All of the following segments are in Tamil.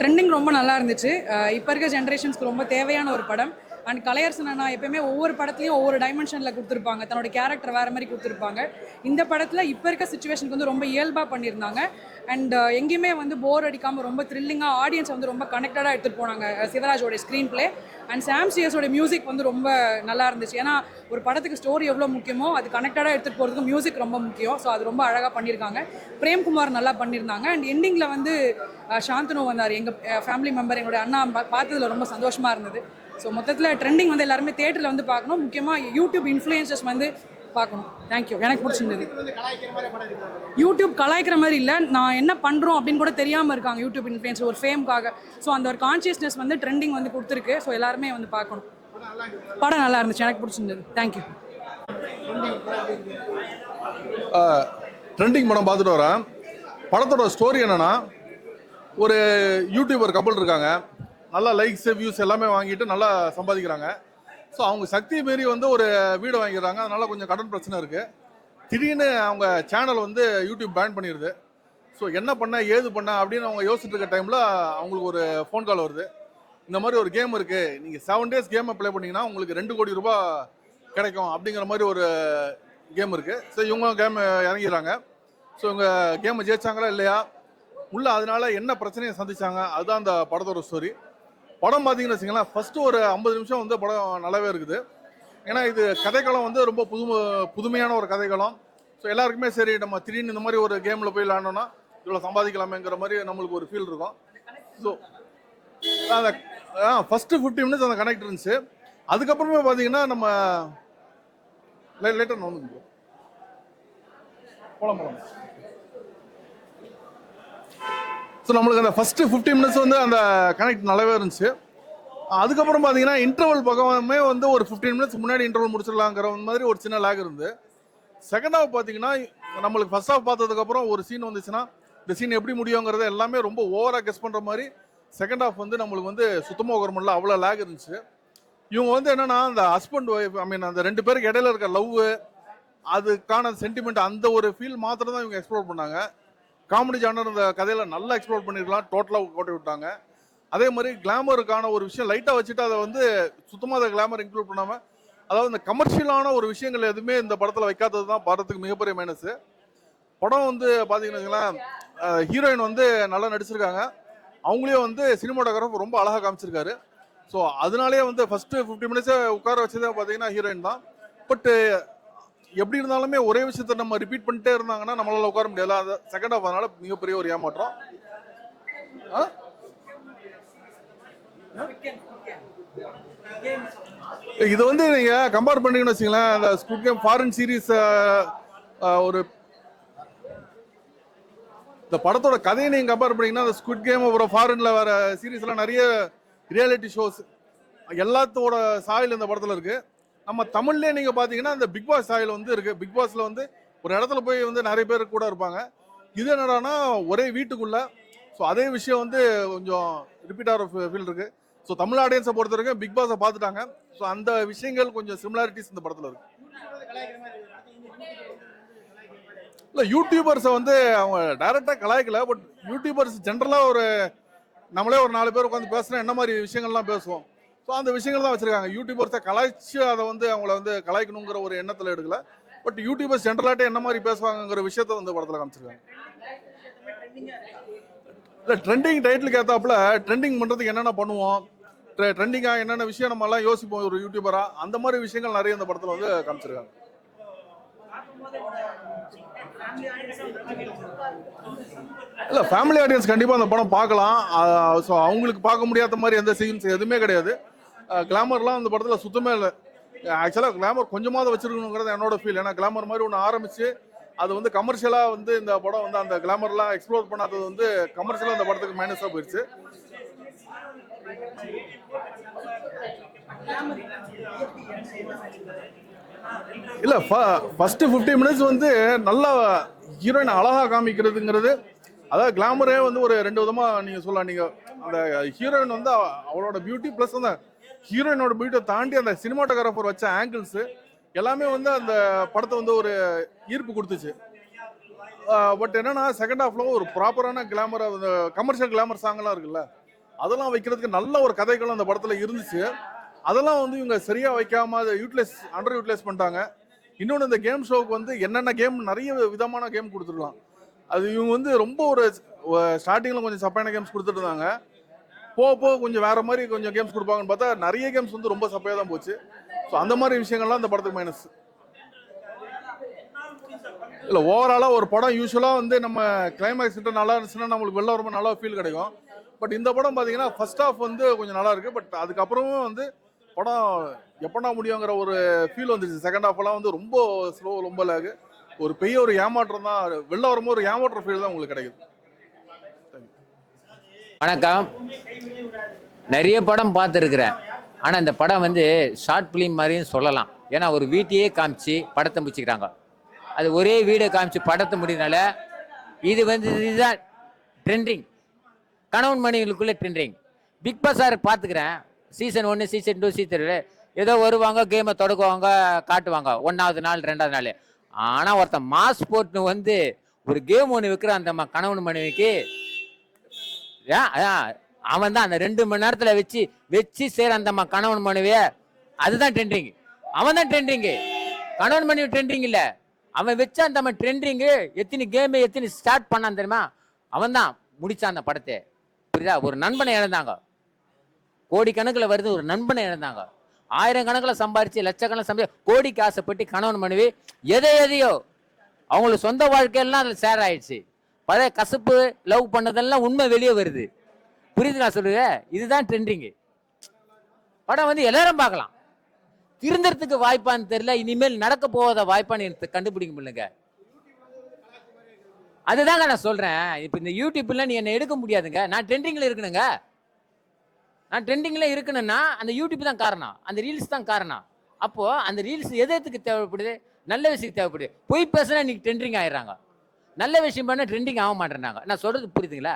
ட்ரெண்டிங் ரொம்ப நல்லா இருந்துச்சு. இப்போ இருக்க ஜென்ரேஷன்ஸ்க்கு ரொம்ப தேவையான ஒரு படம். அண்ட் கலையரசனா அண்ணா எப்பயுமே ஒவ்வொரு படத்துலையும் ஒவ்வொரு டைமென்ஷனில் கொடுத்துருப்பாங்க. தன்னோட கேரக்டர் வேறு மாதிரி கொடுத்துருப்பாங்க. இந்த படத்தில் இப்போ இருக்க சுச்சுவேஷனுக்கு வந்து ரொம்ப இயல்பாக பண்ணியிருந்தாங்க. அண்ட் uh, எங்கேயுமே வந்து போர் அடிக்காமல் ரொம்ப த்ரில்லிங்காக ஆடியன்ஸ் வந்து ரொம்ப கனெக்டடாக எடுத்துகிட்டு போனாங்க சிவராஜோட ஸ்க்ரீன் பிளே அண்ட் சாம் சிஎஸோட மியூசிக் வந்து ரொம்ப நல்லா இருந்துச்சு. ஏன்னா ஒரு படத்துக்கு ஸ்டோரி எவ்வளோ முக்கியமோ அது கனெக்டடாக எடுத்துகிட்டு போகிறதுக்கு மியூசிக் ரொம்ப முக்கியம். ஸோ அது ரொம்ப அழகாக பண்ணியிருக்காங்க. பிரேம்குமார் நல்லா பண்ணியிருந்தாங்க. அண்ட் எண்டிங்கில் வந்து சாந்தனு வந்தார். எங்கள் ஃபேமிலி மெம்பர் எங்களுடைய அண்ணா பார்த்ததில் ரொம்ப சந்தோஷமாக இருந்தது. ஸோ மொத்தத்தில் ட்ரெண்டிங் வந்து எல்லாருமே தேட்டரில் வந்து பார்க்கணும். முக்கியமாக யூடியூப் இன்ஃப்ளூயன்சஸ் வந்து பார்க்கணும். தேங்க்யூ எனக்கு பிடிச்சிருந்தது. யூடியூப் கலாய்க்கிற மாதிரி இல்லை. நான் என்ன பண்ணுறோம் அப்படின்னு கூட தெரியாமல் இருக்காங்க யூடியூப் இன்ஃப்ளூயன்ஸ் ஒரு ஃபேம்க்காக ஸோ அந்த ஒரு கான்சியஸ்னஸ் வந்து ட்ரெண்டிங் வந்து கொடுத்துருக்கு. ஸோ எல்லாருமே வந்து பார்க்கணும். படம் நல்லா இருந்துச்சு. எனக்கு பிடிச்சிருந்தது. தேங்க்யூ ட்ரெண்டிங் படம் பார்த்துட்டு வரேன். படத்தோட ஸ்டோரி என்னன்னா ஒரு யூடியூபர் கப்பல் இருக்காங்க. நல்லா லைக்ஸ் வியூஸ் எல்லாமே வாங்கிட்டு நல்லா சம்பாதிக்கிறாங்க. ஸோ அவங்க சக்தி மீறி வந்து ஒரு வீடு வாங்கிடுறாங்க. அதனால கொஞ்சம் கடன் பிரச்சனை இருக்குது திடீர்னு அவங்க சேனல் வந்து யூடியூப் பேன் பண்ணிடுது. ஸோ என்ன பண்ண ஏது பண்ண அப்படின்னு அவங்க யோசிச்சுட்டு இருக்க டைமில் அவங்களுக்கு ஒரு ஃபோன் கால் வருது. இந்த மாதிரி ஒரு கேம் இருக்குது நீங்கள் செவன் டேஸ் கேமை ப்ளே பண்ணிங்கன்னா உங்களுக்கு ரெண்டு கோடி ரூபா கிடைக்கும் அப்படிங்கிற மாதிரி ஒரு கேம் இருக்குது ஸோ இவங்க கேம் இறங்கிடுறாங்க. ஸோ இவங்க கேமை ஜெயிச்சாங்களா இல்லையா? உள்ள அதனால என்ன பிரச்சனையை சந்திச்சாங்க? அதுதான் அந்த படத்தோட ஸ்டோரி படம் பார்த்தீங்கன்னு வச்சுங்களேன் ஃபஸ்ட்டு ஒரு ஐம்பது நிமிஷம் வந்து படம் நல்லாவே இருக்குது. ஏன்னா இது கதைக்களம் வந்து ரொம்ப புது புதுமையான ஒரு கதைக்களம். ஸோ எல்லாருக்குமே சரி நம்ம திடீர்னு இந்த மாதிரி ஒரு கேமில் போய் விளாண்டோம்னா இவ்வளோ சம்பாதிக்கலாமேங்கிற மாதிரி நம்மளுக்கு ஒரு ஃபீல் இருக்கும். ஸோ அந்த ஃபஸ்ட்டு ஃபிஃப்டி மினிட்ஸ் அந்த கனெக்ட் இருந்துச்சு. அதுக்கப்புறமே பார்த்தீங்கன்னா நம்ம லேட்டர் வந்து போகலாம் போகலாம் ஸோ நம்மளுக்கு அந்த ஃபஸ்ட்டு ஃபிஃப்டி மினிட்ஸ் வந்து அந்த கனெக்ட் நல்லாவே இருந்துச்சு. அதுக்கப்புறம் பார்த்தீங்கன்னா இன்டர்வல் பக்கமே வந்து ஒரு ஃபிஃப்டீன் மினிட்ஸ் முன்னாடி இன்டர்வல் முடிச்சிடலாங்கிற மாதிரி ஒரு சின்ன லேக் இருந்து. செகண்ட் ஹாஃப் பார்த்தீங்கன்னா நம்மளுக்கு ஃபர்ஸ்ட் ஹாஃப் பார்த்ததுக்கப்புறம் ஒரு சீன் வந்துச்சுன்னா இந்த சீன் எப்படி முடியுங்கிறத எல்லாமே ரொம்ப ஓவராக கெஸ் பண்ணுற மாதிரி செகண்ட் ஹாஃப் வந்து நம்மளுக்கு வந்து சுத்தமாக ஒரு முடியல அவ்வளோ லேக் இருந்துச்சு. இவங்க வந்து என்னன்னா அந்த ஹஸ்பண்ட் ஒய்ஃப் ஐ மீன் அந்த ரெண்டு பேருக்கு இடையில இருக்க லவ் அதுக்கான சென்டிமெண்ட் அந்த ஒரு ஃபீல் மாத்திரம் தான் இவங்க எக்ஸ்ப்ளோர் பண்ணாங்க. காமெடி ஜானர் இந்த கதையில நல்லா எக்ஸ்ப்ளோர் பண்ணிருக்கலாம். டோட்டலாக கோட்டை விட்டாங்க. அதே மாதிரி கிளாமருக்கான ஒரு விஷயம் லைட்டாக வச்சுட்டு அதை வந்து சுத்தமாக அதை கிளாமர் இன்க்ளூட் பண்ணாமல் அதாவது இந்த கமர்ஷியலான ஒரு விஷயங்கள் எதுவுமே இந்த படத்தில் வைக்காதது தான் படத்துக்கு மிகப்பெரிய மைனஸு படம் வந்து பார்த்தீங்கன்னா ஹீரோயின் வந்து நல்லா நடிச்சிருக்காங்க. அவங்களே வந்து சினிமாட்டோகிராஃபர் ரொம்ப அழகாக காமிச்சிருக்காரு. ஸோ அதனாலேயே வந்து ஃபஸ்ட்டு ஃபிஃப்டி மினிட்ஸே உட்கார வச்சதே பார்த்தீங்கன்னா ஹீரோயின் தான். பட்டு எப்படி இருந்தாலுமே ஒரே விஷயத்த நம்ம ரிப்பீட் பண்ணிட்டே இருந்தாங்கன்னா நம்மளால உட்கார முடியாது. அந்த செகண்ட் ஹாஃப் அதனால மிகப்பெரிய ஒரு ஏமாற்றம். ஆ? இது வந்து நீங்க கம்பேர் பண்ணீங்கன்னு வச்சுங்களேன் அந்த ஸ்குட் கேம் ஃபாரின் சீரீஸ் ஒரு இந்த படத்தோட கதையை நீங்க கம்பேர் பண்ணீங்கன்னா அந்த ஸ்குட் கேம் அப்புறம் ஃபாரின்ல வர சீரீஸ்லாம் நிறைய ரியாலிட்டி ஷோஸ் எல்லாத்தோட சாயல் இந்த படத்துல இருக்கு. நம்ம தமிழ்லேயே நீங்க பாத்தீங்கன்னா அந்த பிக் பாஸ் ஆயில் வந்து இருக்கு. பிக் பாஸ்ல வந்து ஒரு இடத்துல போய் வந்து நிறைய பேர் கூட இருப்பாங்க. இது என்னடான்னா ஒரே வீட்டுக்குள்ள. ஸோ அதே விஷயம் வந்து கொஞ்சம் ரிப்பீட் ஆகிற ஃபீல் இருக்கு. ஸோ தமிழ் ஆடியன்ஸை பொறுத்த வரைக்கும் பிக் பாஸை பார்த்துட்டாங்க ஸோ அந்த விஷயங்கள் கொஞ்சம் சிமிலாரிட்டிஸ் இந்த படத்தில் இருக்கு. இல்லை யூடியூபர்ஸை வந்து அவங்க டைரெக்டாக கலாய்க்கல. பட் யூடியூபர்ஸ் ஜென்ரலாக ஒரு நம்மளே ஒரு நாலு பேர் உட்காந்து பேசுனா என்ன மாதிரி விஷயங்கள்லாம் பேசுவோம்? ஸோ அந்த விஷயங்கள் தான் வச்சுருக்காங்க. யூடியூபர்ஸை கலாய்ச்சி அதை வந்து அவங்கள வந்து கலாய்க்கணுங்கிற ஒரு எண்ணத்தில் எடுக்கல. பட் யூடியூபர்ஸ் ஜென்ரலாட்டே என்ன மாதிரி பேசுவாங்கங்கிற விஷயத்த வந்து படத்தில் காமிச்சிருக்காங்க. இல்லை ட்ரெண்டிங் டைட்டிலுக்கு ஏற்றாப்புல ட்ரெண்டிங் பண்ணுறதுக்கு என்னென்ன பண்ணுவோம்? ட்ரெண்டிங்காக என்னென்ன விஷயம் நம்ம எல்லாம் யோசிப்போம் ஒரு யூடியூபராக அந்த மாதிரி விஷயங்கள் நிறைய இந்த படத்தில் வந்து காமிச்சிருக்காங்க. இல்லை ஃபேமிலி ஆடியன்ஸ் கண்டிப்பாக அந்த படம் பார்க்கலாம். ஸோ அவங்களுக்கு பார்க்க முடியாத மாதிரி எந்த சீன்ஸ் எதுவுமே கிடையாது. கிளாமர்லாம் அந்த படத்தில் சுத்தமே இல்லை. ஆக்சுவலாக கிளாமர் கொஞ்சமாவது வச்சிருக்கணுங்கிறது என்னோட ஃபீல் ஏன்னா கிளாமர் மாதிரி ஒன்று ஆரம்பிச்சு அது வந்து கமர்ஷியலாக வந்து இந்த படம் வந்து அந்த கிளாமர்லாம் எக்ஸ்ப்ளோர் பண்ணாதது வந்து கமர்ஷியலாக அந்த படத்துக்கு மைனஸாக போயிடுச்சு இல்ல ஃபர்ஸ்ட் 50 மினிட்ஸ் வந்து நல்லா ஹீரோயின் அழகா காமிக்கிறதுங்கிறது அதாவது கிளாமரே வந்து ஒரு ரெண்டு விதமா நீங்க சொல்லலாம். நீங்க அந்த ஹீரோயின் வந்து அவ- அவளோட பியூட்டி ப்ளஸ் அந்த ஹீரோயினோட பீட்டை தாண்டி அந்த சினிமாட்டோகிராஃபர் வச்ச ஆங்கிள்ஸ் எல்லாமே வந்து அந்த படத்தை வந்து ஒரு ஈர்ப்பு கொடுத்துச்சு. பட் என்னன்னா செகண்ட் ஹாஃப்ல ஒரு ப்ராப்பரான கிளாமர் கமர்ஷியல் கிளாமர் சாங்லாம் இருக்குல்ல அதெல்லாம் வைக்கிறதுக்கு நல்ல ஒரு கதைகளும் அந்த படத்துல இருந்துச்சு. அதெல்லாம் வந்து இவங்க சரியா வைக்காம அதை யூட்டிலைஸ் அண்டர் யூட்டிலைஸ் பண்ணிட்டாங்க. இன்னொன்று இந்த கேம் ஷோவுக்கு வந்து என்னென்ன கேம் நிறைய விதமான கேம் கொடுத்துருக்கலாம். அது இவங்க வந்து ரொம்ப ஒரு ஸ்டார்டிங்கில் கொஞ்சம் சப்பையான கேம்ஸ் கொடுத்துட்டு இருந்தாங்க. போக போக கொஞ்சம் வேற மாதிரி கொஞ்சம் கேம்ஸ் கொடுப்பாங்கன்னு பார்த்தா நிறைய கேம்ஸ் வந்து ரொம்ப சப்பையாக தான் போச்சு. ஸோ அந்த மாதிரி விஷயங்கள்லாம் அந்த படத்துக்கு மைனஸ் இல்லை ஓவராலாக ஒரு படம் யூஸ்வலாக வந்து நம்ம கிளைமேக்ஸ் கிட்ட நல்லா இருந்துச்சுன்னா நம்மளுக்கு வெளில ரொம்ப நல்லா ஃபீல் கிடைக்கும். பட் இந்த படம் பார்த்தீங்கன்னா ஃபர்ஸ்ட் ஆஃப் வந்து கொஞ்சம் நல்லா இருக்கு. பட் அதுக்கப்புறமும் வந்து படம் எப்படா முடியுங்கிற ஒரு ஃபீல் வந்துச்சு செகண்ட் ஆஃப்லாம் வந்து ரொம்ப ஸ்லோ ரொம்ப லேகு ஒரு பெரிய ஒரு ஏமாற்றம் தான். வெளில வரும்போது ஒரு ஏமாற்ற ஃபீல் தான் உங்களுக்கு கிடைக்குது. வணக்கம். நிறைய படம் பார்த்துருக்குறேன். ஆனால் இந்த படம் வந்து ஷார்ட் ஃபிலிம் மாதிரியும் சொல்லலாம். ஏன்னா ஒரு வீட்டையே காமிச்சு படத்தை முடிச்சுக்கிறாங்க. அது ஒரே வீடை காமிச்சு படத்தை முடியனால இது வந்து இதுதான் ட்ரெண்டிங் கணவன் மனைவிகளுக்குள்ளே ட்ரெண்டிங் பிக் பாஸார் பார்த்துக்கிறேன். சீசன் ஒன்று சீசன் டூ சீசன் ஏதோ வருவாங்க கேமை தொடக்குவாங்க காட்டுவாங்க. ஒன்றாவது நாள் ரெண்டாவது நாள். ஆனால் ஒருத்தன் மாஸ் போட்டுன்னு வந்து ஒரு கேம் ஒன்று விற்கிற அந்த கணவன் மனைவிக்கு அவன் தான் அந்த ரெண்டு மணி நேரத்துல வச்சு வச்சு செய்யற அந்த கணவன் மனைவிய அதுதான் ட்ரெண்டிங் அவன் தான் ட்ரெண்டிங்கு கணவன் மனைவி ட்ரெண்டிங் இல்ல. அவன் வச்சா அந்த ட்ரெண்டிங்கு எத்தனை கேம் எத்தனை ஸ்டார்ட் பண்ணான் தெரியுமா? அவன் தான் முடிச்சான் அந்த படத்தை. புரியுதா? ஒரு நண்பனை இழந்தாங்க. கோடிக்கணக்கில் வருது ஒரு நண்பனை இழந்தாங்க. ஆயிரம் கணக்கில் சம்பாரிச்சு லட்சக்கணக்கில் சம்பாதிச்சு கோடிக்கு ஆசைப்பட்டு கணவன் மனைவி எதை எதையோ அவங்களுக்கு சொந்த வாழ்க்கையெல்லாம் அதில் சேர் ஆயிடுச்சு. பழைய கசப்பு லவ் பண்ணதெல்லாம் உண்மை வெளியே வருது. புரியுது நான் சொல்லுங்க? இதுதான் ட்ரெண்டிங்கு படம் வந்து எல்லாரும் பார்க்கலாம். திருந்தறதுக்கு வாய்ப்பான்னு தெரியல இனிமேல் நடக்க போகாத வாய்ப்பான்னு எனக்கு கண்டுபிடிக்க முடியலங்க. அதுதாங்க நான் சொல்றேன். இப்போ இந்த யூடியூப்ல நீ என்ன எடுக்க முடியாதுங்க. நான் ட்ரெண்டிங்ல இருக்கணுங்க. நான் ட்ரெண்டிங்ல இருக்கணும்னா அந்த யூடியூப் தான் காரணம். அந்த ரீல்ஸ் தான் காரணம். அப்போ அந்த ரீல்ஸ் எது எதுக்கு தேவைப்படுது? நல்ல விஷயத்துக்கு தேவைப்படுது. பொய் பேசுனா இன்னைக்கு ட்ரெண்டிங் ஆயிடுறாங்க. நல்ல விஷயம் பண்ண ட்ரெண்டிங் ஆக மாட்டேறாங்க நான் சொல்றது புரியுதுங்களா?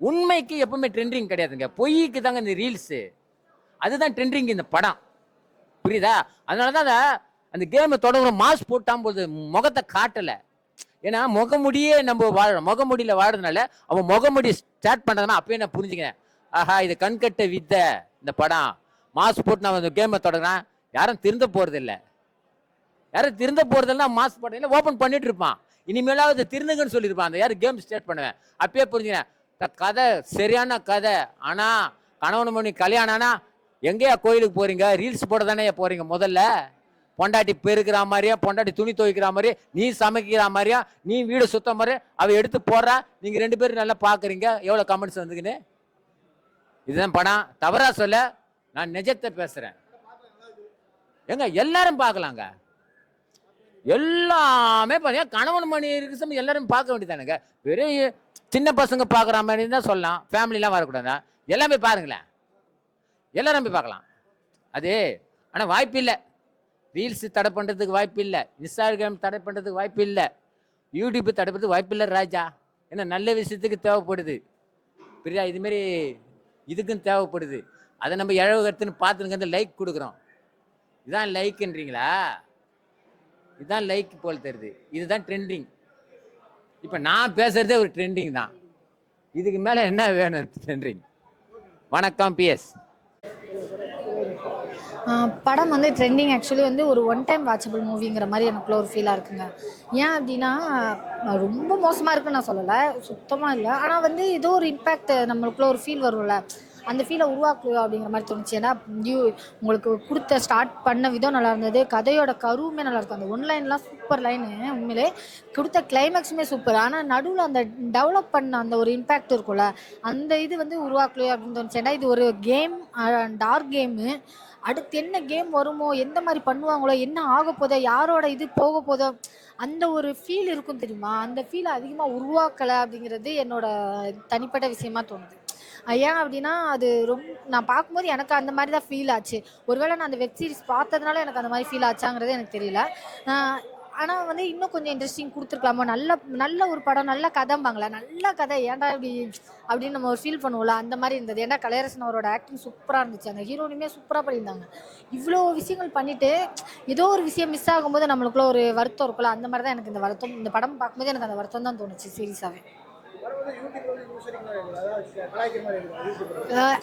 உண்மைக்கு எப்பவுமே ட்ரெண்டிங் கிடையாதுங்க. பொய்க்கு தாங்க இந்த ரீல்ஸு அதுதான் ட்ரெண்டிங் இந்த படம். புரியுதா? அதனால தான் அந்த கேமை தொடங்குற மாஸ்க் போட்டாம் போது முகத்தை காட்டலை. ஏன்னா முகமுடியே நம்ம வாழணும். முகமுடியில் வாழறதுனால அவன் முகமுடி ஸ்டார்ட் பண்ணுறதுனா அப்பயே நான் புரிஞ்சுக்கிறேன். ஆஹா இது கண்கட்ட வித்தை இந்த படம். மாஸ்க் போட்டு நான் அந்த கேமை தொடங்குறேன் யாரும் திருந்த போகிறதில்ல யாரும் திருந்த போகிறதில்ல மாஸ்க் போட்டதில்ல ஓப்பன் பண்ணிட்டு இருப்பான். இனிமேலாவது திருந்துங்கன்னு சொல்லியிருப்பான். அந்த யார்? கேம் ஸ்டார்ட் பண்ணுவேன். அப்பயே புரிஞ்சுக்கிறேன் கதை சரியான கதை. ஆனால் கணவன் மணி கல்யாணம்னா எங்கேயா கோயிலுக்கு போகிறீங்க ரீல்ஸ் போட தானே போகிறீங்க முதல்ல? பொண்டாட்டி பெருக்கிற மாதிரியா? பொண்டாட்டி துணி துவைக்கிற மாதிரி நீ சமைக்கிற மாதிரியா? நீ வீடு சுத்தம் மாதிரி அவள் எடுத்து போடுறா. நீங்கள் ரெண்டு பேரும் நல்லா பார்க்குறீங்க எவ்வளோ கமெண்ட்ஸ் வந்துக்குன்னு? இதுதான் படம். தவறா சொல்ல நான் நிஜத்தை பேசுகிறேன் எங்க எல்லாரும் பார்க்கலாங்க. எல்லாமே பாத்தீங்கன்னா கணவன் மணி இருக்கு சமயம் எல்லாரும் பார்க்க வேண்டியதானுங்க பெரிய சின்ன பசங்க பார்க்குற மாதிரி தான் சொல்லலாம். ஃபேமிலிலாம் வரக்கூடாது? எல்லாமே பாருங்களேன். எல்லாரும் போய் பார்க்கலாம். அது ஆனால் வாய்ப்பு இல்லை. ரீல்ஸ் தடை பண்ணுறதுக்கு வாய்ப்பு இல்லை. இன்ஸ்டாகிராம் தடை பண்ணுறதுக்கு வாய்ப்பு இல்லை. யூடியூப் தடை பண்ணுறதுக்கு வாய்ப்பு இல்லை ராஜா. ஏன்னா நல்ல விஷயத்துக்கு தேவைப்படுது. பிரியா இதுமாரி இதுக்கும் தேவைப்படுது. அதை நம்ம இழவு கருத்துன்னு பார்த்துருங்க லைக் கொடுக்குறோம். இதான் லைக்குன்றீங்களா இதுதான் லைக் போல் தெரியுது. இதுதான் ட்ரெண்டிங் இப்போ நான் பேசுறதே ஒரு ட்ரெண்டிங் தான். இதுக்கு மேலே என்ன வேணும் ட்ரெண்டிங் வணக்கம் பிஎஸ் படம் வந்து ட்ரெண்டிங் ஆக்சுவலி வந்து ஒரு ஒன் டைம் வாட்சபிள் மூவிங்கிற மாதிரி எனக்குள்ள ஒரு ஃபீலாக இருக்குங்க. ஏன் அப்படின்னா ரொம்ப மோசமாக இருக்குன்னு நான் சொல்லலை. சுத்தமாக இல்லை. ஆனால் வந்து ஏதோ ஒரு இம்பேக்ட் நம்மளுக்குள்ள ஒரு ஃபீல் வரும்ல. அந்த ஃபீலை உருவாக்கு அப்படிங்கிற மாதிரி தோணுச்சு. ஏன்னா யூ உங்களுக்கு கொடுத்த ஸ்டார்ட் பண்ண விதம் நல்லா இருந்தது. கதையோட கருவுமே நல்லா இருக்கும். அந்த ஒன் லைன்லாம் சூப்பர் லைனு உண்மையிலே கொடுத்த கிளைமேக்ஸுமே சூப்பர் ஆனால் நடுவில் அந்த டெவலப் பண்ண அந்த ஒரு இம்பேக்ட் இருக்கும்ல அந்த இது வந்து உருவாக்கலையோ அப்படின்னு தோணுச்சு. ஏன்னா இது ஒரு கேம் டார்க் கேமு அடுத்து என்ன கேம் வருமோ எந்த மாதிரி பண்ணுவாங்களோ என்ன ஆக போதோ யாரோட இது போக போதோ அந்த ஒரு ஃபீல் இருக்கும் தெரியுமா? அந்த ஃபீலை அதிகமாக உருவாக்கலை அப்படிங்கிறது என்னோட தனிப்பட்ட விஷயமா தோணுது. ஏன் அப்படின்னா அது ரொம்ப நான் பார்க்கும்போது எனக்கு அந்த மாதிரி தான் ஃபீல் ஆச்சு. ஒருவேளை நான் அந்த வெப் சீரிஸ் பார்த்ததுனால எனக்கு அந்த மாதிரி ஃபீல் ஆச்சாங்கிறது எனக்கு தெரியல. ஆனால் வந்து இன்னும் கொஞ்சம் இன்ட்ரெஸ்டிங் கொடுத்துருக்கலாமோ? நல்ல நல்ல ஒரு படம் நல்ல கதைம்பாங்களே நல்ல கதை. ஏன்டா இப்படி அப்படின்னு நம்ம ஒரு ஃபீல் பண்ணுவோம்ல அந்த மாதிரி இருந்தது. ஏன்னா கலையரசன் அவரோட ஆக்டிங் சூப்பராக இருந்துச்சு. அந்த ஹீரோனுமே சூப்பராக பண்ணியிருந்தாங்க. இவ்வளோ விஷயங்கள் பண்ணிவிட்டு ஏதோ ஒரு விஷயம் மிஸ் ஆகும்போது நம்மளுக்குள்ள ஒரு வருத்தம் இருக்குல்ல அந்த மாதிரி தான் எனக்கு இந்த வருத்தம் இந்த படம் பார்க்கும்போது எனக்கு அந்த வருத்தம் தான் தோணுச்சு சீரியஸாகவே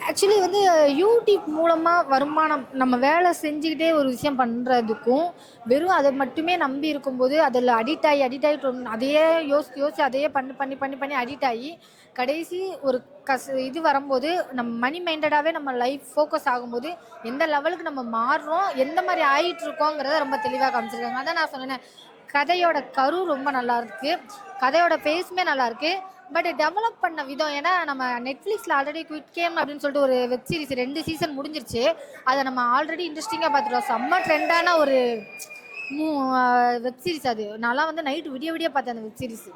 ஆக்சுவலி வந்து யூடியூப் மூலமாக வருமானம் நம்ம வேலை செஞ்சுக்கிட்டே ஒரு விஷயம் பண்ணுறதுக்கும் வெறும் அதை மட்டுமே நம்பி இருக்கும்போது அதில் அடிக்ட் ஆகி அடிக்ட் ஆகி அதையே யோசித்து யோசித்து அதையே பண்ணி பண்ணி பண்ணி பண்ணி அடிக்ட் ஆகி கடைசி ஒரு கஸ் இது வரும்போது நம்ம மணி மைண்டடாகவே நம்ம லைஃப் ஃபோக்கஸ் ஆகும்போது எந்த லெவலுக்கு நம்ம மாறுறோம் எந்த மாதிரி ஆகிட்டு இருக்கோங்கிறத ரொம்ப தெளிவாக காமிச்சிருக்காங்க. அதான் நான் சொன்னேன் கதையோட கரு ரொம்ப நல்லா இருக்கு. கதையோட பேஸுமே நல்லா இருக்குது பட் டெவலப் பண்ண விதம் ஏன்னா நம்ம நெட்ஃப்ளிக்ஸில் ஆல்ரெடி குவிட் கேம் அப்படின்னு சொல்லிட்டு ஒரு வெப் சீரிஸ் ரெண்டு சீசன் முடிஞ்சிருச்சு. அதை நம்ம ஆல்ரெடி இன்ட்ரெஸ்டிங்காக பார்த்துட்டோம். செம்ம ட்ரெண்டான ஒரு வெப் சீரிஸ் அது. நான்லாம் வந்து நைட்டு விடிய விடிய பார்த்தேன் அந்த வெப் சீரிஸ்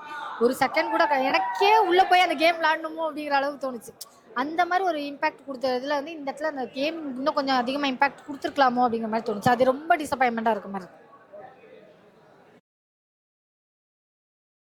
ஒரு செகண்ட் கூட எனக்கே உள்ளே போய் அந்த கேம் விளாடணுமோ அப்படிங்கிற அளவுக்கு தோணுச்சு. அந்த மாதிரி ஒரு இம்பாக்ட் இதில் வந்து இந்த இடத்துல அந்த கேம் இன்னும் கொஞ்சம் அதிகமாக இம்பாக்ட் கொடுத்துருக்கலாமோ அப்படிங்கிற மாதிரி தோணுச்சு. அது ரொம்ப டிசப்பாயின்மெண்ட்டாக இருக்க மாதிரி